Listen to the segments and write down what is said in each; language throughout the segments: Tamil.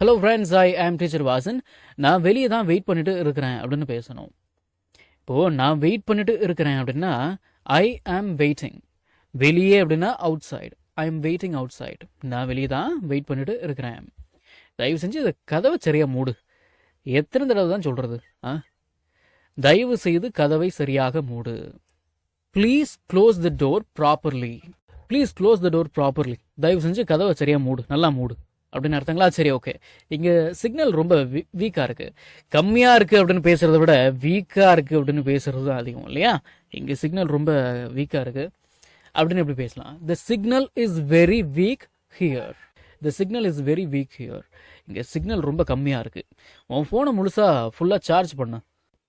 ஹலோ ஃப்ரெண்ட்ஸ் ஐ ஆம் டீச்சர் வாசன் நான் வெளியே தான் வெயிட் பண்ணிட்டு இருக்கிறேன் அப்படின்னு பேசணும். இப்போது நான் வெயிட் பண்ணிட்டு இருக்கிறேன் அப்படின்னா ஐ ஆம் வெயிட்டிங் வெளியே அப்படின்னா outside I am waiting outside நான் வெளியே தான் வெயிட் பண்ணிட்டு இருக்கிறேன். தயவு செஞ்சு இந்த கதவை சரியாக மூடு. எத்தனை தடவை தான் சொல்கிறது ஆ? தயவு செய்து கதவை சரியாக மூடு. Please close the door properly please close the door properly தயவு செஞ்சு கதவை சரியாக மூடு. நல்லா மூடு. அப்படின்னு அர்த்தங்களா? சரி ஓகே இங்கே சிக்னல் ரொம்ப வீக்காக இருக்குது கம்மியாக இருக்குது அப்படின்னு பேசுகிறத விட வீக்காக இருக்குது அப்படின்னு பேசுகிறது தான் அதிகம் இல்லையா? இங்கே சிக்னல் ரொம்ப வீக்காக இருக்குது அப்படின்னு எப்படி பேசலாம்? The signal is very weak here the signal is very weak here இங்கே சிக்னல் ரொம்ப கம்மியாக இருக்குது உன் ஃபோனை முழுசாக ஃபுல்லாக சார்ஜ் பண்ணு.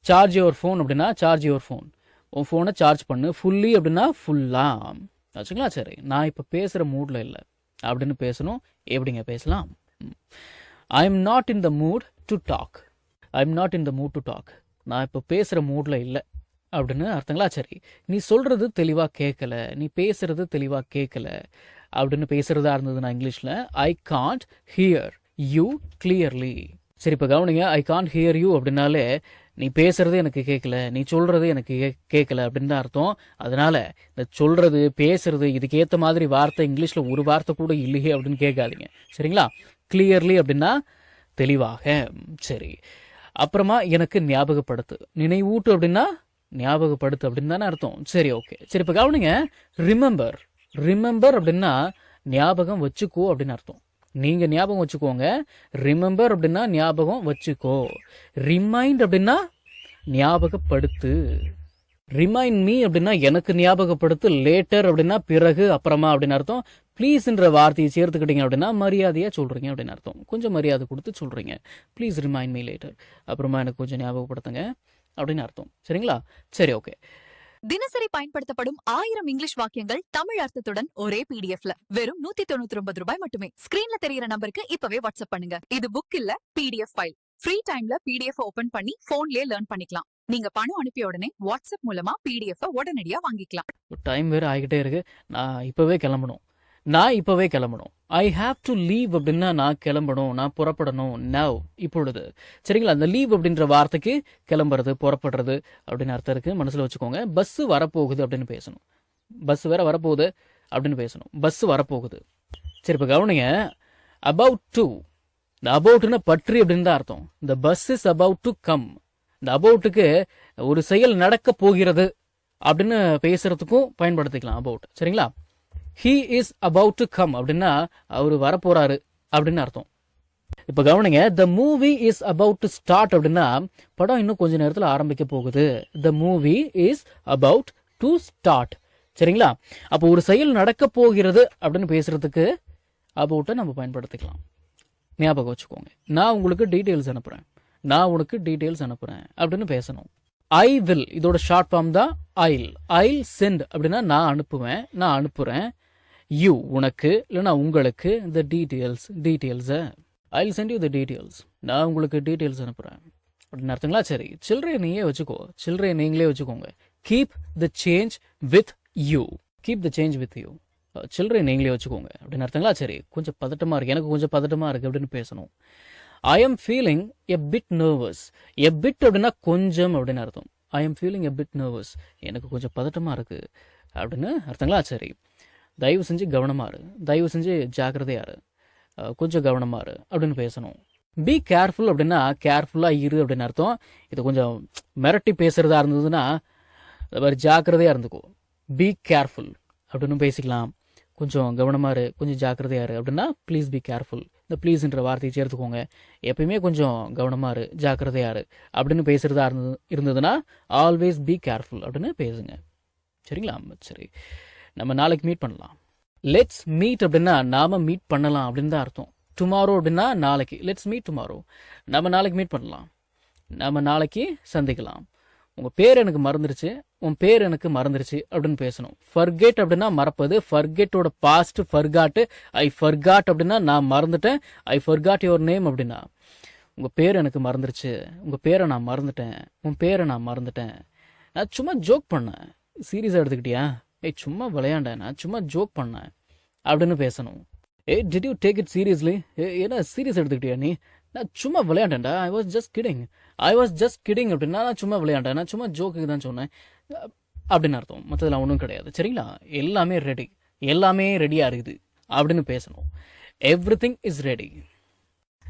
சார்ஜ் யுவர் ஃபோன் அப்படின்னா சார்ஜ் யுவர் ஃபோன் உன் ஃபோனை சார்ஜ் பண்ணு. ஃபுல்லி அப்படின்னா ஃபுல்லாக வச்சுங்களா சரி. நான் இப்போ பேசுகிற மூடில் இல்லை. அப்படின்னு பேசணும். எப்படிங்க பேசலாம்? I am not in the mood to talk I am not in the mood to talk நான் இப்போ பேசுகிற மூடில் இல்லை. அப்படின்னு அர்த்தங்களா? சரி. நீ சொல்கிறது தெளிவாக கேட்கல நீ பேசுறது தெளிவாக கேட்கல அப்படின்னு பேசுறதா இருந்ததுன்னா இங்கிலீஷில் I can't hear you clearly சரி இப்போ கவனிங்க. ஐ காண்ட் ஹியர் யூ அப்படின்னாலே நீ பேசுறது எனக்கு கேட்கல நீ சொல்றது எனக்கு கே- கேட்கல அப்படின்னு தான் அர்த்தம். அதனால இந்த சொல்றது பேசுறது இதுக்கேற்ற மாதிரி வார்த்தை இங்கிலீஷ்ல ஒரு வார்த்தை கூட இல்லையே அப்படின்னு கேட்காதீங்க. சரிங்களா? கிளியர்லி அப்படின்னா தெளிவாக. சரி. அப்புறமா எனக்கு ஞாபகப்படுத்து. நினைவூட்டு அப்படின்னா ஞாபகப்படுத்து அப்படின்னு தானே அர்த்தம். சரி ஓகே சரி இப்போ கவனிங்க. ரிமெம்பர் ரிமெம்பர் அப்படின்னா ஞாபகம் வச்சுக்கோ அப்படின்னு அர்த்தம். நீங்க ஞாபகம் வச்சுக்கோங்க. ரிமெம்பர் அப்படின்னா ஞாபகம் வச்சுக்கோ. ரிமைண்ட் அப்படின்னா ஞாபகப்படுத்து. ரிமைண்ட் மீ அப்படின்னா எனக்கு ஞாபகப்படுத்து. லேட்டர் அப்படின்னா பிறகு அப்புறமா அப்படின்னு அர்த்தம். ப்ளீஸ்ன்ற வார்த்தையை சேர்த்துக்கிட்டீங்க அப்படின்னா மரியாதையாக சொல்கிறீங்க அப்படின்னு அர்த்தம். கொஞ்சம் மரியாதை கொடுத்து சொல்கிறீங்க ப்ளீஸ் ரிமைண்ட் மீ லேட்டர் அப்புறமா எனக்கு கொஞ்சம் ஞாபகப்படுத்துங்க அப்படின்னு அர்த்தம். சரிங்களா? சரி ஓகே தினசரி பயன்படுத்தப்படும் ஆயிரம் இங்கிலீஷ் வாக்கியங்கள் தமிழ் அர்த்தத்துடன் ஒரே பிடிஎஃப்ல வெறும் நூத்தி தொண்ணூத்தி ஒன்பது ரூபாய் மட்டுமே. ஸ்கிரீன்ல தெரியற நம்பருக்கு இப்பவே வாட்ஸ்அப் பண்ணுங்க. இது புக் இல்ல பிடிஎஃப் ஃபைல் ஃப்ரீ டைம்ல பிடிஎஃப் ஓபன் பண்ணி போன்லயே லேர்ன் பண்ணிக்கலாம். நீங்க பணம் அனுப்பிய உடனே வாட்ஸ்அப் மூலமா பிடிஎஃப் உடனடியா வாங்கிக்கலாம். டைம் வேற ஆகிட்டே இருக்கு. நான் இப்பவே கிளம்பணும். நான் இப்பவே கிளம்பணும். ஐ ஹாவ் டு லீவ் அப்படின்னா நான் கிளம்பணும் நான் புறப்படணும். நவ் இப்பொழுது. சரிங்களா? அந்த லீவ் அப்படின்ற வார்த்தைக்கு கிளம்புறது புறப்படுறது அப்படின்னு அர்த்தம் இருக்கு. மனசுல வச்சுக்கோங்க. பஸ் வரப்போகுது அப்படின்னு பேசணும். பஸ் வேற வரப்போகுது அப்படின்னு பேசணும். பஸ் வரப்போகுது. சரி இப்போ கவனிங்க. அபவுட் டு இந்த அபவுட்னா பற்றி அப்படின்னு தான் அர்த்தம். இந்த bus is about to come இந்த அபவுட்டுக்கு ஒரு செயல் நடக்க போகிறது அப்படின்னு பேசுறதுக்கும் பயன்படுத்திக்கலாம் அபவுட் சரிங்களா? He is about to come அப்படின்னா அவர் வரப்போறாரு அப்படின்னு அர்த்தம். இப்போ கவனிங்க the movie is about to start அப்படின்னா படம் இன்னும் கொஞ்ச நேரத்தில் ஆரம்பிக்க போகுது. The movie is about to start சரிங்களா? அப்போ ஒரு செயல் நடக்க போகிறது அப்படின்னு பேசுறதுக்கு அபவுட்டை நம்ம பயன்படுத்திக்கலாம். ஞாபகம் வச்சுக்கோங்க. நான் உங்களுக்கு டீட்டெயில்ஸ் அனுப்புறேன். நான் உனக்கு டீட்டெயில்ஸ் அனுப்புறேன் அப்படின்னு பேசணும். ஐ வில் இதோட ஷார்ட் ஃபார்ம் தான் ஐல் ஐல் சென்ட் அப்படின்னா நான் அனுப்புவேன் நான் அனுப்புறேன். யூ உனக்கு இல்லைன்னா உங்களுக்கு இந்த டீட்டெயில்ஸ் டீட்டெயில்ஸை I'll send you the details நான் உங்களுக்கு டீட்டெயில்ஸ் அனுப்புறேன். அப்படின்னு அர்த்தங்களா? சரி. சில்லறையை நீயே வச்சுக்கோ. சில்லறையை நீங்களே வச்சுக்கோங்க. Keep the change with you keep the change with you சில்லறை நீங்களே வச்சுக்கோங்க. அப்படின்னு அர்த்தங்களா? சரி. கொஞ்சம் பதட்டமாக இருக்கு. எனக்கு கொஞ்சம் பதட்டமாக இருக்குது அப்படின்னு பேசணும். I am feeling a bit nervous a bit அப்படின்னா கொஞ்சம் அப்படின்னு அர்த்தம். I am feeling a bit nervous எனக்கு கொஞ்சம் பதட்டமாக இருக்குது அப்படின்னு அர்த்தங்களா? சரி. தயவு செஞ்சு கவனமாக இரு. தயவு செஞ்சு ஜாக்கிரதையாரு கொஞ்சம் கவனமாக இரு அப்படின்னு பேசணும். பி கேர்ஃபுல் அப்படின்னா கேர்ஃபுல்லாக இரு அப்படின்னு அர்த்தம். இது கொஞ்சம் மிரட்டி பேசுகிறதா இருந்ததுன்னா அது மாதிரி ஜாக்கிரதையாக இருந்துக்கோ. பி கேர்ஃபுல் அப்படின்னு பேசிக்கலாம். கொஞ்சம் கவனமாக இரு. கொஞ்சம் ஜாக்கிரதையா இரு அப்படின்னா ப்ளீஸ் பி கேர்ஃபுல் இந்த ப்ளீஸ்ன்ற வார்த்தையை சேர்த்துக்கோங்க. எப்பயுமே கொஞ்சம் கவனமாக இரு ஜாக்கிரதையாக இரு. அப்படின்னு பேசுகிறதா இருந்தது இருந்ததுன்னா ஆல்வேஸ் பி கேர்ஃபுல் அப்படின்னு பேசுங்க. சரிங்களா? சரி. நம்ம நாளைக்கு மீட் பண்ணலாம். லெட்ஸ் மீட் அப்படின்னா நாம மீட் பண்ணலாம் அப்படின்னு தான் அர்த்தம். டுமாரோ அப்படின்னா நாளைக்கு. லெட்ஸ் மீட் டுமாரோ நம்ம நாளைக்கு மீட் பண்ணலாம். நம்ம நாளைக்கு சந்திக்கலாம். உங்கள் பேர் எனக்கு மறந்துருச்சு உன் பேர் எனக்கு மறந்துருச்சு அப்படின்னு பேசணும். ஃபர்கெட் அப்படின்னா மறப்பது ஃபர்கெட்டோட பாஸ்ட் ஃபர்காட் ஐ ஃபர்காட் அப்படின்னா நான் மறந்துட்டேன் ஐ ஃபர்காட் யுவர் நேம் அப்படின்னா. உங்கள் பேர் எனக்கு மறந்துருச்சு உங்கள் பேரை நான் மறந்துட்டேன் உன் பேரை நான் மறந்துட்டேன். நான் சும்மா ஜோக் பண்ணேன். சீரியஸாக எடுத்துக்கிட்டியா? ஏய் சும்மா விளையாண்டேன். நான் சும்மா ஜோக் பண்ணேன். அப்படின்னு பேசணும். ஏ did you take it seriously என்ன சீரியஸ் எடுத்துக்கிட்டியா நீ? நான் சும்மா விளையாண்டேன்டா. I was just kidding I was just kidding அப்படின்னா நான் சும்மா விளையாண்டேன். நான் சும்மா ஜோக்குக்கு தான் சொன்னேன். அப்படின்னு அர்த்தம். மற்றதெல்லாம் ஒன்றும் கிடையாது. சரிங்களா? எல்லாமே ரெடி எல்லாமே ரெடியாக இருக்குது. அப்படின்னு பேசணும். Every thing is ready